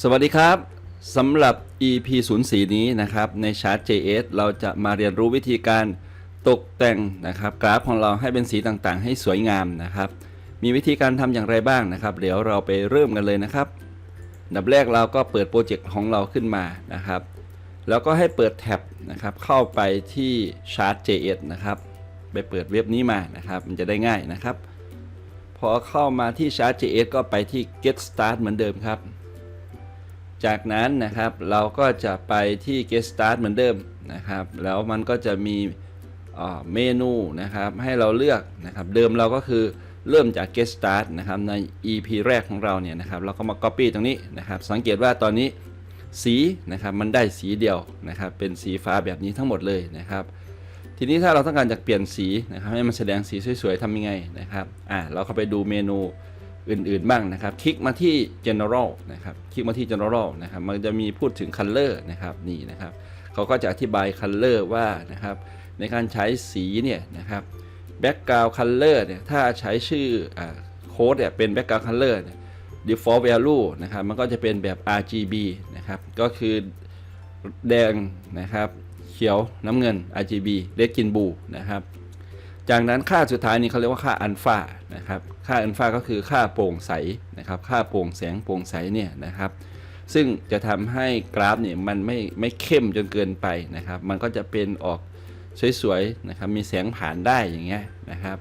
สวัสดีครับสำหรับ EP 0 4นี้นะครับ ใน Chart JS เราจะมาเรียนรู้วิธีการตกแต่งนะครับ กราฟของเราให้เป็นสีต่างๆ ให้สวยงามนะครับ มีวิธีการทำอย่างไรบ้างนะครับ เดี๋ยวเราไปเริ่มกันเลยนะครับดับแรกเราก็เปิดโปรเจกต์ของเราขึ้นมานะครับ แล้วก็ให้เปิดแท็บนะครับ เข้าไปที่ Chart JS นะครับ ไปเปิดเว็บนี้มานะครับ มันจะได้ง่ายนะครับ พอเข้ามาที่ Chart JS ก็ไปที่ Get Start เหมือนเดิมครับ จากนั้นนะครับเราก็จะไปที่ Get Start เหมือนเดิมนะครับ แล้วมันก็จะมีเมนูนะครับให้เราเลือกนะครับ เดิมเราก็คือเริ่มจาก Get Start นะครับใน EP แรกของเราเนี่ยนะครับ เราก็มา Copy ตรงนี้นะครับ สังเกตว่าตอนนี้สีนะครับมันได้สีเดียวนะครับ เป็นสีฟ้าแบบนี้ทั้งหมดเลยนะครับ ทีนี้ถ้าเราต้องการจะเปลี่ยนสีนะครับให้มันแสดงสีสวยๆทำยังไงนะครับอ่าเราเข้าไปดูเมนู อื่นๆบ้างนะครับ คลิกมาที่ general นะครับ คลิกมาที่ general นะครับ มันจะมีพูดถึง color นะครับนี่นะครับเขาก็จะอธิบาย color ว่านะครับ ในการใช้สีเนี่ยนะครับ background color เนี่ยถ้าใช้ชื่อโค้ดเนี่ยเป็น background color เนี่ย default value นะครับ มันก็จะเป็นแบบ RGB นะครับ ก็คือแดงนะครับ เขียวน้ำเงิน RGB red green blue นะครับ จากนั้นค่าสุดท้ายนี้เขาเรียกว่าค่าอัลฟานะครับ ค่าอัลฟาก็คือค่าโปร่งใสนะครับ ค่าโปร่งแสงโปร่งใสเนี่ยนะครับ ซึ่งจะทำให้กราฟเนี่ยมันไม่ไม่เข้มจนเกินไปนะครับ มันก็จะเป็นออกสวยๆนะครับ มีแสงผ่านได้อย่างเงี้ยนะครับ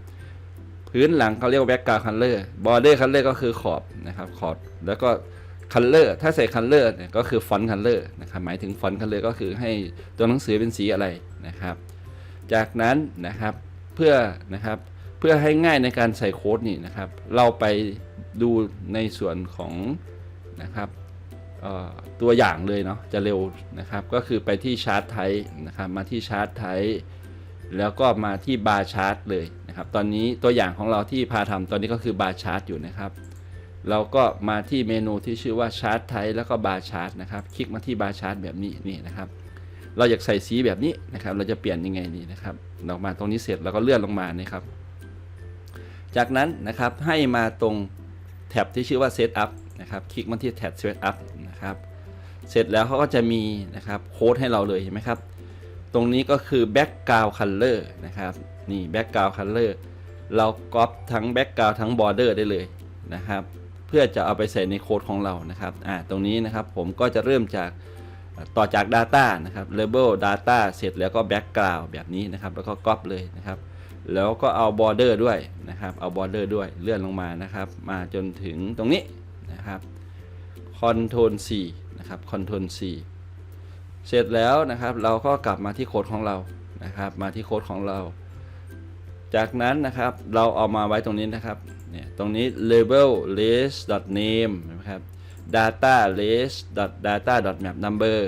พื้นหลังเขาเรียกว่าแบ็กกราวด์คัลเลอร์บอร์เดอร์คัลเลอร์ก็คือขอบนะครับ ขอบ แล้วก็คัลเลอร์ถ้าใส่คัลเลอร์เนี่ยก็คือฟอนต์คัลเลอร์นะครับ หมายถึงฟอนต์คัลเลอร์ก็คือให้ตัวหนังสือเป็นสีอะไรนะครับ จากนั้นนะครับ พื่อนะครับเพื่อให้ง่ายในการใส่โค้ดนี่นะครับ เราไปดูในส่วนของนะครับตัวอย่างเลยเนาะจะเร็วนะครับ ก็คือไปที่ชาร์ตไทนะครับ มาที่ชาร์ตไทแล้วก็มาที่บาร์ชาร์ตเลยนะครับ ตอนนี้ตัวอย่างของเราที่พาทำตอนนี้ก็คือบาร์ชาร์ตอยู่นะครับเราก็มาที่เมนูที่ชื่อว่าชาร์ตไทแล้วก็บาร์ชาร์ตนะครับ คลิกมาที่บาร์ชาร์ตแบบนี้นี่นะครับ เราอยากใส่สีแบบนี้นะครับ เราจะเปลี่ยนยังไงดีนะครับเรามาตรงนี้เสร็จเราก็เลื่อนลงมานะครับ จากนั้นนะครับให้มาตรงแท็บที่ชื่อว่า Setup นะครับคลิกมาที่แท็บ Setup นะครับเสร็จแล้วเขาก็จะมีนะครับโค้ดให้เราเลยเห็นไหมครับ ตรงนี้ก็คือ Background Color นะครับนี่ Background Color เราก๊อปทั้ง Background ทั้ง Border ได้เลยนะครับ เพื่อจะเอาไปใส่ในโค้ดของเรานะครับอ่าตรงนี้นะครับผมก็จะเริ่มจาก ต่อจาก Data นะครับ Label Data เสร็จแล้วก็ Background แบบนี้นะครับ แล้วก็ก๊อปเลยนะครับ แล้วก็เอา Border ด้วยนะครับ เอา Border ด้วยเลื่อนลงมานะครับ มาจนถึงตรงนี้นะครับ Ctrl C นะครับ Ctrl C เสร็จแล้วนะครับ เราก็กลับมาที่โค้ดของเรานะครับ มาที่โค้ดของเรา จากนั้นนะครับเราเอามาไว้ตรงนี้นะครับเนี่ยตรงนี้ label list name นะครับ data list data map number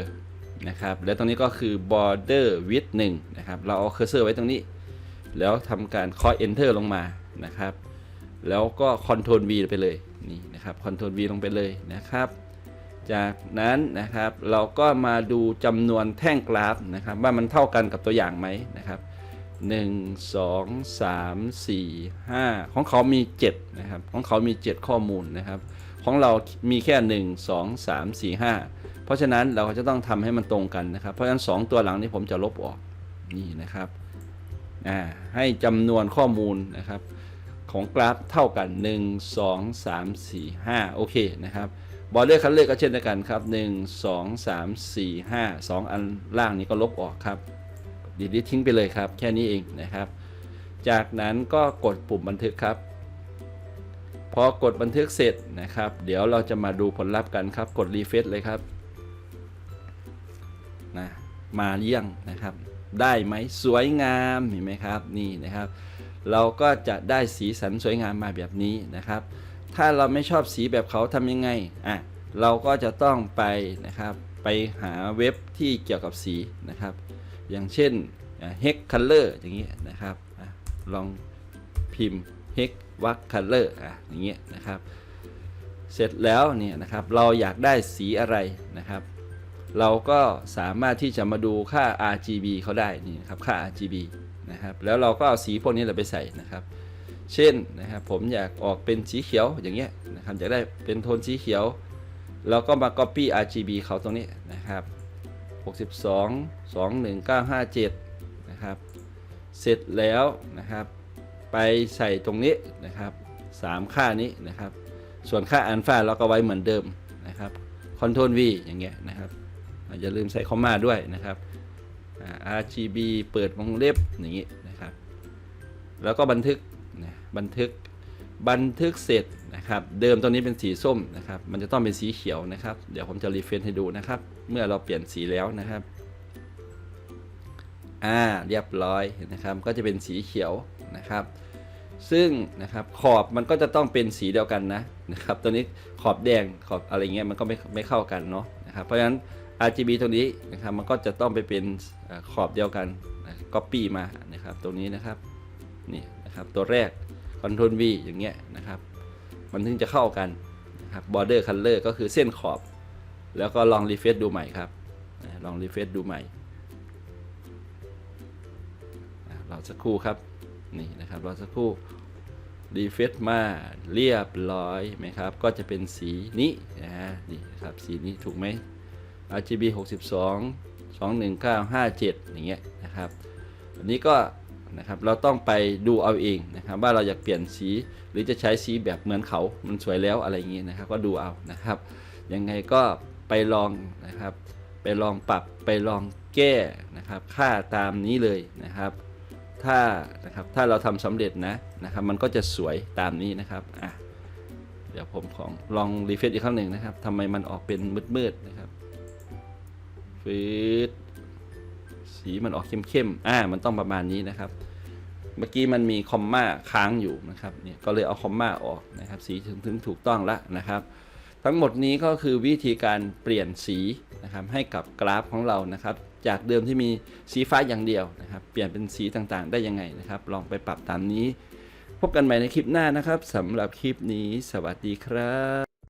นะครับแล้วตรงนี้ก็คือ border width 1นะครับเราเอาเคอร์เซอร์ไว้ตรงนี้ แล้วทำการ call enter ลงมานะครับแล้วก็ control V ไปเลยนี่นะครับ control V ลงไปเลยนะครับ จากนั้นนะครับเราก็มาดูจำนวนแท่งกราฟนะครับ ว่ามันเท่ากันกับตัวอย่างไหมนะครับ1 2 3 4 5 ของเขามี 7 นะครับ ของเขามี 7 ข้อมูลนะครับ ของเรามีแค่ 1 2 3 4 5 เพราะฉะนั้นเราก็จะต้องทำให้มันตรงกันนะครับ เพราะฉะนั้น 2 ตัวหลังนี้ผมจะลบออกนี่นะครับอ่าให้จำนวนข้อมูลนะครับของกราฟเท่ากัน 1 2 3 4 5 โอเคนะครับบอร์เดอร์คันเลอร์ก็เช่นเดียวกันครับ 1 2 3 4 5 2 อันล่างนี้ก็ลบออกครับดีลิททิ้งไปเลยครับ แค่นี้เองนะครับ จากนั้นก็กดปุ่มบันทึกครับ พอกดบันทึกเสร็จนะครับ เดี๋ยวเราจะมาดูผลลัพธ์กันครับ กดรีเฟซเลยครับนะมาเยี่ยงนะครับ ได้ไหมสวยงามเห็นไหมครับนี่นะครับ เราก็จะได้สีสันสวยงามมาแบบนี้นะครับ ถ้าเราไม่ชอบสีแบบเขาทำยังไงอะเราก็จะต้องไปนะครับไปหาเว็บที่เกี่ยวกับสีนะครับ อย่างเช่น Hex Color อย่างเงี้ยนะครับอลองพิมพ์ Hex w a k Color อะอย่างเงี้ยนะครับ เสร็จแล้วเนี่ยนะครับเราอยากได้สีอะไรนะครับ เราก็สามารถที่จะมาดูค่า RGB เขาได้นี่นครับค่า RGB นะครับแล้วเราก็เอาสีพวกนี้เราไปใส่นะครับ เช่นนะครับผมอยากออกเป็นสีเขียวอย่างเงี้ยนะครับอยากได้เป็นโทนสีเขียวแล้วก็มา copy RGB เขาตรงนี้นะครับ62 21957นะครับ เสร็จแล้วนะครับ ไปใส่ตรงนี้นะครับ 3 ค่านี้นะครับ ส่วนค่าอัลฟาเราก็ไว้เหมือนเดิมนะครับ Ctrl V อย่างเงี้ยนะครับอย่าลืมใส่คอมมาด้วยนะครับ RGB เปิดวงเล็บอย่างงี้นะครับ แล้วก็บันทึกนะบันทึกบันทึกเสร็จนะครับ เดิมตัวนี้เป็นสีส้มนะครับ มันจะต้องเป็นสีเขียวนะครับ เดี๋ยวผมจะรีเฟรชให้ดูนะครับ เมื่อเราเปลี่ยนสีแล้วนะครับ อ่า เรียบร้อยนะครับ ก็จะเป็นสีเขียว นะครับ ซึ่งนะครับขอบมันก็จะต้องเป็นสีเดียวกันนะนะครับตัวนี้ขอบแดงขอบอะไรเงี้ยมันก็ไม่ไม่เข้ากันเนาะนะครับเพราะฉะนั้น RGB ตัวนี้นะครับมันก็จะต้องไปเป็นขอบเดียวกันนะ copy มานะครับตรงนี้นะครับนี่นะครับตัวแรก Ctrl V อย่างเงี้ยนะครับ มันถึงจะเข้ากันนะครับ border color ก็คือเส้นขอบ แล้วก็ลองรีเฟซดูใหม่ครับลองรีเฟซดูใหม่อะรอสักครู่ครับ นี่นะครับรอสักครู่รีเฟซมาเรียบร้อยไหมครับ ก็จะเป็นสีนี้นะฮะนี่ครับสีนี้ถูกไหม RGB 62 21957 อย่างเงี้ยนะครับอันนี้ก็นะครับเราต้องไปดูเอาเองนะครับ ว่าเราอยากเปลี่ยนสีหรือจะใช้สีแบบเหมือนเขา มันสวยแล้วอะไรอย่างเงี้ยนะครับ ก็ดูเอานะครับ ยังไงก็ไปลองนะครับ ไปลองปรับไปลองแก้นะครับ ค่าตามนี้เลยนะครับ ถ้านะครับถ้าเราทำสำเร็จนะนะครับมันก็จะสวยตามนี้นะครับอะเดี๋ยวผมของลองรีเฟซอีกครั้งหนึ่งนะครับทำไมมันออกเป็นมืดๆนะครับฟืดสีมันออกเข้มๆอ่ามันต้องประมาณนี้นะครับ เมื่อกี้มันมีคอมมาค้างอยู่นะครับเนี่ยก็เลยเอาคอมมาออกนะครับสีถึงถึงถูกต้องแล้วนะครับ ทั้งหมดนี้ก็คือวิธีการเปลี่ยนสี นะครับให้กับกราฟของเรานะครับจากเดิมที่มีสีฟ้าอย่างเดียวนะครับ เปลี่ยนเป็นสีต่างๆ ได้ยังไงนะครับ ลองไปปรับตามนี้ พบกันใหม่ในคลิปหน้านะครับสำหรับคลิปนี้ สวัสดีครับ